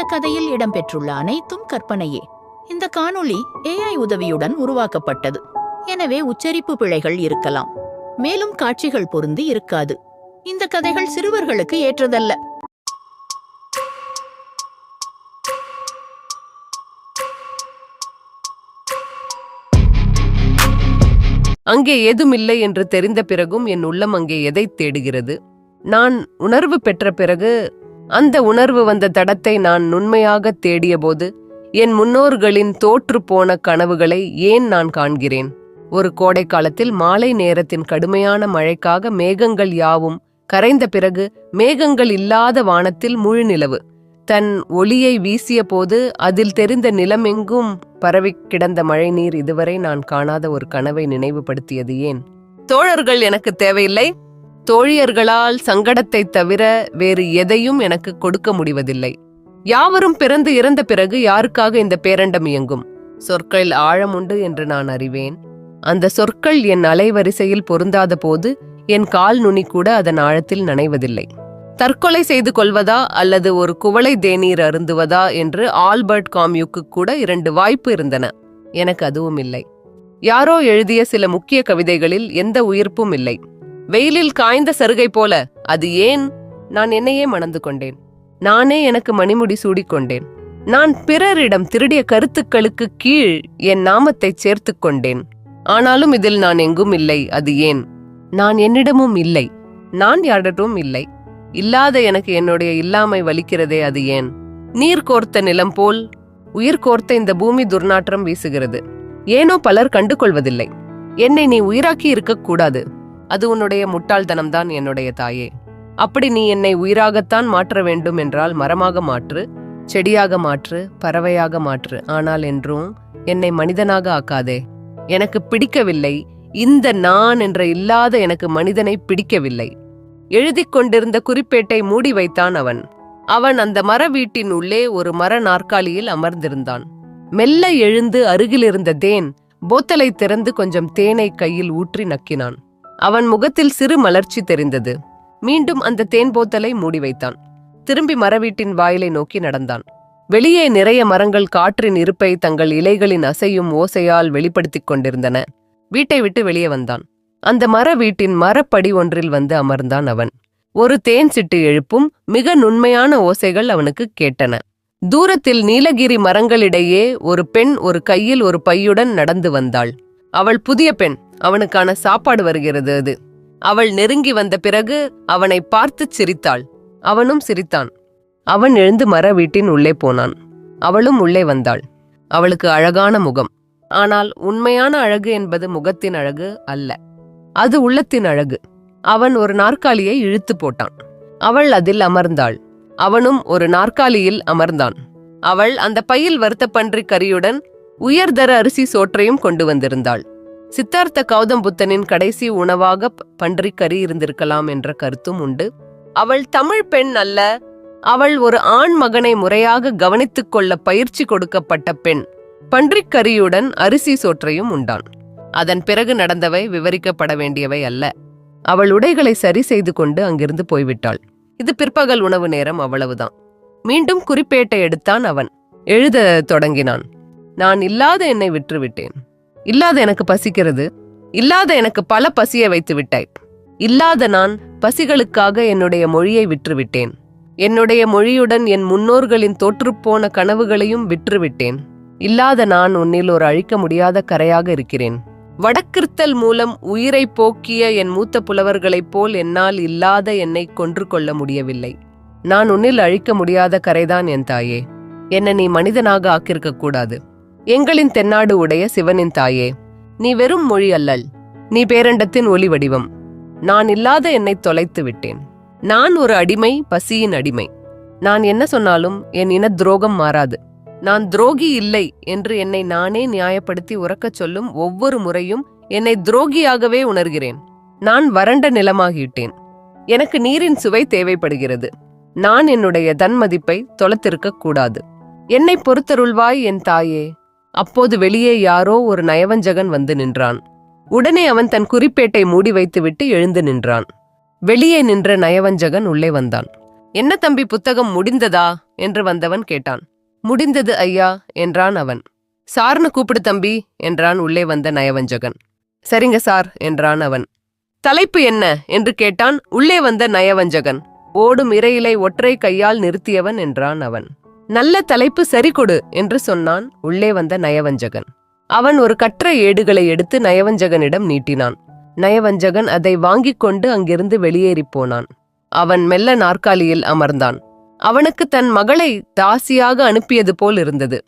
இந்த கதையில் இடம்பெற்றுள்ள அனைத்தும் கற்பனையே. இந்த காணொளி ஏஐ உதவியுடன் உருவாக்கப்பட்டது. எனவே உச்சரிப்பு பிழைகள் இருக்கலாம். மேலும் காட்சிகள் பொருந்தி இருக்காது. இந்த கதைகள் சிறுவர்களுக்கு ஏற்றதல்ல. அங்கே ஏதுமில்லை என்று தெரிந்த பிறகும் என் உள்ளம் அங்கே எதை தேடுகிறது? நான் உணர்வு பெற்ற பிறகு அந்த உணர்வு வந்த தடத்தை நான் நுண்மையாக தேடியபோது என் முன்னோர்களின் தோற்றுப் போன கனவுகளை ஏன் நான் காண்கிறேன்? ஒரு கோடை காலத்தில் மாலை நேரத்தின் கடுமையான மழைக்காக மேகங்கள் யாவும் கரைந்த பிறகு மேகங்கள் இல்லாத வானத்தில் முழு நிலவு. தன் ஒளியை வீசிய போது அதில் தெரிந்த நிலமெங்கும் பரவிக் கிடந்த மழைநீர் இதுவரை நான் காணாத ஒரு கனவை நினைவுபடுத்தியது ஏன்? தோழர்கள் எனக்கு தேவையில்லை. தோழியர்களால் சங்கடத்தை தவிர வேறு எதையும் எனக்கு கொடுக்க முடிவதில்லை. யாவரும் பிறந்து இறந்த பிறகு யாருக்காக இந்த பேரண்டம் இயங்கும்? சொற்கள் ஆழமுண்டு என்று நான் அறிவேன். அந்த சொற்கள் என் அலைவரிசையில் பொருந்தாத போது என் கால் நுனி கூட அதன் ஆழத்தில் நனைவதில்லை. தற்கொலை செய்து கொள்வதா அல்லது ஒரு குவளை தேநீர் அருந்துவதா என்று ஆல்பர்ட் காம்யூக்கு கூட இரண்டு வாய்ப்பு இருந்தன. எனக்கு அதுவும் இல்லை யாரோ எழுதிய சில முக்கிய கவிதைகளில் எந்த உயிர்ப்பும் இல்லை. வெயிலில் காய்ந்த சருகை போல அது ஏன்? நான் என்னையே மணந்து கொண்டேன். நானே எனக்கு மணிமுடி சூடிக்கொண்டேன் நான் பிறரிடம் திருடிய கருத்துக்களுக்கு கீழ் என் நாமத்தைச் சேர்த்துக் கொண்டேன். ஆனாலும் இதில் நான் எங்கும் இல்லை. அது ஏன்? நான் என்னிடமும் இல்லை. நான் யாரிடமும் இல்லை. இல்லாத எனக்கு என்னுடைய இல்லாமை வலிக்கிறதே அது ஏன்? நீர் கோர்த்த நிலம் போல் உயிர் கோர்த்த இந்த பூமி துர்நாற்றம் வீசுகிறது. ஏனோ பலர் கண்டுகொள்வதில்லை. என்னை நீ உயிராக்கி இருக்கக்கூடாது அது உன்னுடைய முட்டாள்தனம்தான் என்னுடைய தாயே. அப்படி நீ என்னை உயிராகத்தான் மாற்ற வேண்டும் என்றால் மரமாக மாற்று செடியாக மாற்று பறவையாக மாற்று. ஆனால் என்றும் என்னை மனிதனாக ஆக்காதே. எனக்கு பிடிக்கவில்லை. இந்த நான் என்ற இல்லாத எனக்கு மனிதனை பிடிக்கவில்லை. எழுதிக் கொண்டிருந்த குறிப்பேட்டை மூடி வைத்தான் அவன். அவன் அந்த மர வீட்டின் உள்ளே ஒரு மர நாற்காலியில் அமர்ந்திருந்தான். மெல்ல எழுந்து அருகிலிருந்த தேன் போத்தலை திறந்து கொஞ்சம் தேனை கையில் ஊற்றி நக்கினான். அவன் முகத்தில் சிறு மலர்ச்சி தெரிந்தது. மீண்டும் அந்த தேன் போத்தலை மூடி வைத்தான். திரும்பி மரவீட்டின் வாயிலை நோக்கி நடந்தான். வெளியே நிறைய மரங்கள் காற்றின் இருப்பை தங்கள் இலைகளின் அசையும் ஓசையால் வெளிப்படுத்திக் கொண்டிருந்தன. வீட்டை விட்டு வெளியே வந்தான். அந்த மர வீட்டின் மரப்படி ஒன்றில் வந்து அமர்ந்தான் அவன். ஒரு தேன் சிட்டு எழுப்பும் மிக நுண்மையான ஓசைகள் அவனுக்கு கேட்டன. தூரத்தில் நீலகிரி மரங்களிடையே ஒரு பெண் ஒரு கையில் ஒரு பையுடன் நடந்து வந்தாள். அவள் புதிய பெண். அவனுக்கான சாப்பாடு வருகிறது அது. அவள் நெருங்கி வந்த பிறகு அவனை பார்த்துச் சிரித்தாள். அவனும் சிரித்தான். அவன் எழுந்து மர வீட்டின் உள்ளே போனான். அவளும் உள்ளே வந்தாள். அவளுக்கு அழகான முகம். ஆனால் உண்மையான அழகு என்பது முகத்தின் அழகு அல்ல. அது உள்ளத்தின் அழகு. அவன் ஒரு நாற்காலியை இழுத்து போட்டான். அவள் அதில் அமர்ந்தாள். அவனும் ஒரு நாற்காலியில் அமர்ந்தான். அவள் அந்த பையில் வறுத்த பன்றி கறியுடன் உயர்தர அரிசி சோற்றையும் கொண்டு வந்திருந்தாள். சித்தார்த்த கௌதம் புத்தனின் கடைசி உணவாக ப- பன்றிக் கறி இருந்திருக்கலாம் என்ற கருத்தும் உண்டு. அவள் தமிழ் பெண் அல்ல. அவள் ஒரு ஆண் மகனை முறையாக கவனித்துக் கொள்ள பயிற்சி கொடுக்கப்பட்ட பெண். பன்றிக்கறியுடன் அரிசி சோற்றையும் உண்டான். அதன் பிறகு நடந்தவை விவரிக்கப்பட வேண்டியவை அல்ல. அவள் உடைகளை சரி செய்து கொண்டு அங்கிருந்து போய்விட்டாள். இது பிற்பகல் உணவு நேரம் அவ்வளவுதான். மீண்டும் குறிப்பேட்டை எடுத்தான் அவன். எழுத தொடங்கினான். நான் இல்லாத என்னை விற்றுவிட்டேன் இல்லாத எனக்கு பசிக்கிறது. இல்லாத எனக்கு பல பசியை வைத்து விட்டாய். இல்லாத நான் பசிகளுக்காக என்னுடைய மொழியை விற்றுவிட்டேன். என்னுடைய மொழியுடன் என் முன்னோர்களின் தோற்றுப்போன கனவுகளையும் விற்றுவிட்டேன். இல்லாத நான் உன்னில் ஒரு அழிக்க முடியாத கரையாக இருக்கிறேன். வடக்கிருத்தல் மூலம் உயிரை போக்கிய என் மூத்த புலவர்களைப் போல் என்னால் இல்லாத என்னை கொன்று கொள்ள முடியவில்லை. நான் உன்னில் அழிக்க முடியாத கரைதான் என் தாயே. என்னை நீ மனிதனாக ஆக்கியிருக்க கூடாது. எங்களின் தென்னாடு உடைய சிவனின் தாயே நீ வெறும் மொழி அல்லல் நீ பேரண்டத்தின் ஒளி வடிவம். நான் இல்லாத என்னை தொலைத்து விட்டேன். நான் ஒரு அடிமை பசியின் அடிமை. நான் என்ன சொன்னாலும் என் இன துரோகம் மாறாது. நான் துரோகி இல்லை என்று என்னை நானே நியாயப்படுத்தி உறக்கச் சொல்லும் ஒவ்வொரு முறையும் என்னை துரோகியாகவே உணர்கிறேன். நான் வறண்ட நிலமாகிவிட்டேன். எனக்கு நீரின் சுவை தேவைப்படுகிறது. நான் என்னுடைய தன்மதிப்பை தொலைத்திருக்க கூடாது. என்னை பொறுத்தருள்வாய் என் தாயே அப்போது வெளியே யாரோ ஒரு நயவஞ்சகன் வந்து நின்றான். உடனே அவன் தன் குறிப்பேட்டை மூடி வைத்துவிட்டு எழுந்து நின்றான். வெளியே நின்ற நயவஞ்சகன் உள்ளே வந்தான். என்ன தம்பி புத்தகம் முடிந்ததா? என்று வந்தவன் கேட்டான். முடிந்தது ஐயா என்றான் அவன். சார்னு கூப்பிடு தம்பி என்றான் உள்ளே வந்த நயவஞ்சகன். சரிங்க சார் என்றான் அவன். தலைப்பு என்ன? என்று கேட்டான் உள்ளே வந்த நயவஞ்சகன். ஓடும் இரையிலை ஒற்றை கையால் நிறுத்தியவன் என்றான் அவன். நல்ல தலைப்பு சரி கொடு என்று சொன்னான். உள்ளே வந்த நயவஞ்சகன். அவன் ஒரு கற்ற ஏடுகளை எடுத்து நயவஞ்சகனிடம் நீட்டினான். நயவஞ்சகன் அதை வாங்கிக் கொண்டு அங்கிருந்து வெளியேறிப் போனான். அவன் மெல்ல நாற்காலியில் அமர்ந்தான். அவனுக்கு தன் மகளை தாசியாக அனுப்பியது போல் இருந்தது.